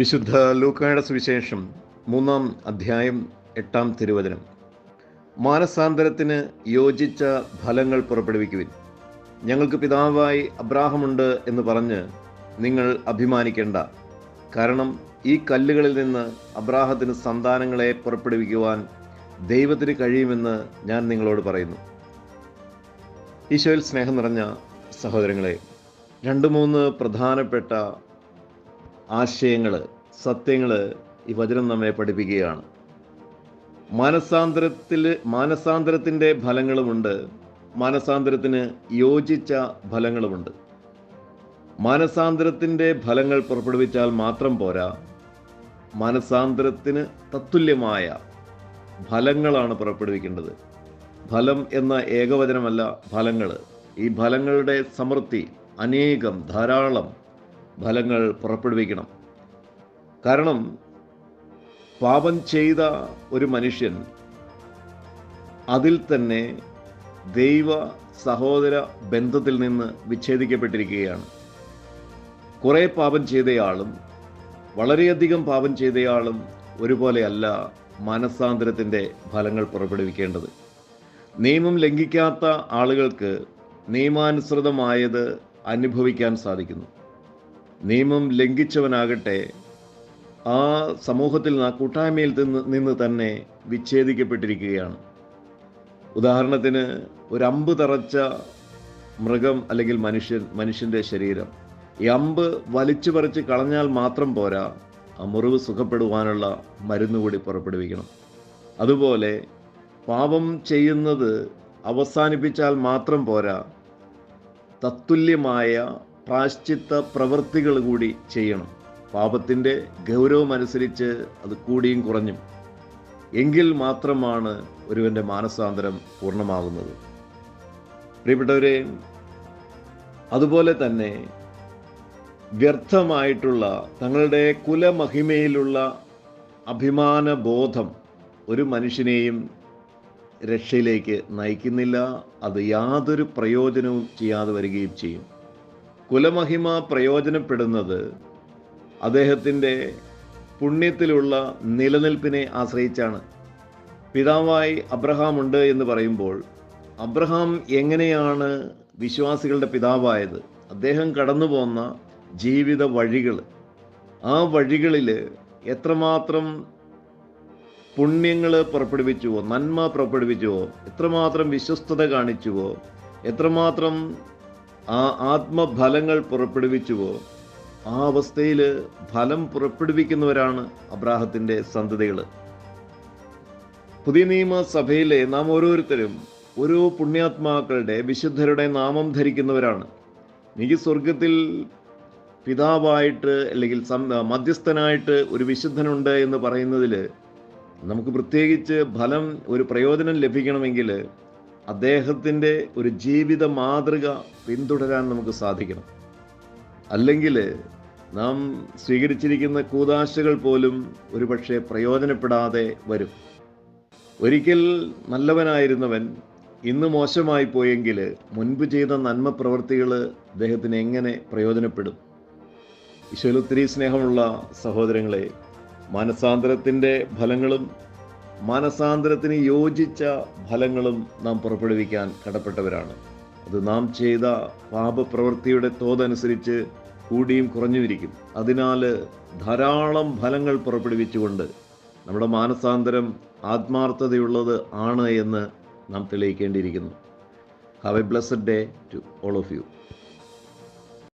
വിശുദ്ധ ലൂക്കായുടെ സുവിശേഷം മൂന്നാം അധ്യായം എട്ടാം തിരുവചനം. മാനസാന്തരത്തിന് യോജിച്ച ഫലങ്ങൾ പുറപ്പെടുവിക്കുവിൻ. ഞങ്ങൾക്ക് പിതാവായി അബ്രാഹമുണ്ട് എന്ന് പറഞ്ഞ് നിങ്ങൾ അഭിമാനിക്കേണ്ട. കാരണം ഈ കല്ലുകളിൽ നിന്ന് അബ്രാഹത്തിന് സന്താനങ്ങളെ പുറപ്പെടുവിക്കുവാൻ ദൈവത്തിന് കഴിയുമെന്ന് ഞാൻ നിങ്ങളോട് പറയുന്നു. ഈശോയിൽ സ്നേഹം നിറഞ്ഞ സഹോദരങ്ങളെ രണ്ട് മൂന്ന് പ്രധാനപ്പെട്ട ആശയങ്ങൾ സത്യങ്ങൾ ഈ വചനം നമ്മെ പഠിപ്പിക്കുകയാണ്. മാനസാന്തരത്തിൽ മാനസാന്തരത്തിന്റെ ഫലങ്ങളുമുണ്ട്. മാനസാന്തരത്തിന് യോജിച്ച ഫലങ്ങളുമുണ്ട്. മാനസാന്തരത്തിന്റെ ഫലങ്ങൾ പുറപ്പെടുവിച്ചാൽ മാത്രം പോരാ. മാനസാന്തരത്തിന് തത്തുല്യമായ ഫലങ്ങളാണ് പുറപ്പെടുവിക്കേണ്ടത്. ഫലം എന്ന ഏകവചനമല്ല ഫലങ്ങൾ ഈ ഫലങ്ങളുടെ സമൃദ്ധി അനേകം ധാരാളം ഫലങ്ങൾ പുറപ്പെടുവിക്കണം. കാരണം പാപം ചെയ്ത ഒരു മനുഷ്യൻ അതിൽ തന്നെ ദൈവ സഹോദര ബന്ധത്തിൽ നിന്ന് വിച്ഛേദിക്കപ്പെട്ടിരിക്കുകയാണ്. കുറേ പാപം ചെയ്തയാളും വളരെയധികം പാപം ചെയ്തയാളും ഒരുപോലെയല്ല മാനസാന്തരത്തിന്റെ ഫലങ്ങൾ പുറപ്പെടുവിക്കേണ്ടത്. നിയമം ലംഘിക്കാത്ത ആളുകൾക്ക് നിയമാനുസൃതമായത് അനുഭവിക്കാൻ സാധിക്കുന്നു. നിയമം ലംഘിച്ചവനാകട്ടെ ആ സമൂഹത്തിൽ നിന്ന് ആ കൂട്ടായ്മയിൽ നിന്ന് തന്നെ വിച്ഛേദിക്കപ്പെട്ടിരിക്കുകയാണ്. ഉദാഹരണത്തിന് ഒരു അമ്പ് തറച്ച മൃഗം അല്ലെങ്കിൽ മനുഷ്യൻ മനുഷ്യന്റെ ശരീരം. ഈ അമ്പ് വലിച്ചു പറിച്ച് കളഞ്ഞാൽ മാത്രം പോരാ ആ മുറിവ് സുഖപ്പെടുവാനുള്ള മരുന്ന് കൂടി പുറപ്പെടുവിക്കണം. അതുപോലെ പാപം ചെയ്യുന്നത് അവസാനിപ്പിച്ചാൽ മാത്രം പോരാ തത്തുല്യമായ പ്രാശ്ചിത്ത പ്രവൃത്തികൾ കൂടി ചെയ്യണം. പാപത്തിന്റെ ഗൗരവമനുസരിച്ച് അത് കൂടിയും കുറഞ്ഞും. എങ്കിൽ മാത്രമാണ് ഒരുവന്റെ മാനസാന്തരം പൂർണമാകുന്നത്. പ്രിയപ്പെട്ടവരെ അതുപോലെ തന്നെ വ്യർത്ഥമായിട്ടുള്ള തങ്ങളുടെ കുലമഹിമയിലുള്ള അഭിമാന ബോധം ഒരു മനുഷ്യനെയും രക്ഷയിലേക്ക് നയിക്കുന്നില്ല. അത് യാതൊരു പ്രയോജനവും ചെയ്യാതെ വരികയും ചെയ്യും. കുലമഹിമ പ്രയോജനപ്പെടുന്നത് അദ്ദേഹത്തിന്റെ പുണ്യത്തിലുള്ള നിലനിൽപ്പിനെ ആശ്രയിച്ചാണ്. പിതാവായി അബ്രഹാം ഉണ്ട് എന്ന് പറയുമ്പോൾ അബ്രഹാം എങ്ങനെയാണ് വിശ്വാസികളുടെ പിതാവായത്? അദ്ദേഹം കടന്നു പോന്ന ജീവിത വഴികൾ. ആ വഴികളിൽ എത്രമാത്രം പുണ്യങ്ങൾ പുറപ്പെടുവിച്ചുവോ നന്മ പുറപ്പെടുവിച്ചുവോ എത്രമാത്രം വിശ്വസ്തത കാണിച്ചുവോ എത്രമാത്രം ആ ആത്മഫലങ്ങൾ പുറപ്പെടുവിച്ചുവോ? ആ അവസ്ഥയിൽ ഫലം പുറപ്പെടുവിക്കുന്നവരാണ് അബ്രാഹത്തിന്റെ സന്തതികൾ പുതിയ നിയമസഭയിലെ നാം ഓരോരുത്തരും ഓരോ പുണ്യാത്മാക്കളുടെ വിശുദ്ധരുടെ നാമം ധരിക്കുന്നവരാണ്. എനിക്ക് സ്വർഗത്തിൽ പിതാവായിട്ട് അല്ലെങ്കിൽ മധ്യസ്ഥനായിട്ട് ഒരു വിശുദ്ധനുണ്ട് എന്ന് പറയുന്നതിൽ നമുക്ക് പ്രത്യേകിച്ച് ഫലം ഒരു പ്രയോജനം ലഭിക്കണമെങ്കിൽ അദ്ദേഹത്തിന്റെ ഒരു ജീവിത മാതൃക പിന്തുടരാൻ നമുക്ക് സാധിക്കണം. അല്ലെങ്കിൽ നാം സ്വീകരിച്ചിരിക്കുന്ന കൂതാശകൾ പോലും ഒരുപക്ഷെ പ്രയോജനപ്പെടാതെ വരും. ഒരിക്കൽ നല്ലവനായിരുന്നവൻ ഇന്ന് മോശമായി പോയെങ്കിൽ മുൻപ് ചെയ്ത നന്മ പ്രവൃത്തികൾ അദ്ദേഹത്തിന് എങ്ങനെ പ്രയോജനപ്പെടും? ഈശോയിൽ ഒത്തിരി സ്നേഹമുള്ള സഹോദരങ്ങളെ മാനസാന്തരത്തിന്റെ ഫലങ്ങളും മാനസാന്തരത്തിന് യോജിച്ച ഫലങ്ങളും നാം പുറപ്പെടുവിക്കാൻ കടപ്പെട്ടവരാണ്. അത് നാം ചെയ്ത പാപപ്രവൃത്തിയുടെ തോതനുസരിച്ച് കൂടിയും കുറഞ്ഞുമിരിക്കും. അതിനാൽ ധാരാളം ഫലങ്ങൾ പുറപ്പെടുവിച്ചുകൊണ്ട് നമ്മുടെ മാനസാന്തരം ആത്മാർത്ഥതയുള്ളത് ആണ് എന്ന് നാം തെളിയിക്കേണ്ടിയിരിക്കുന്നു. Have a blessed day to all of you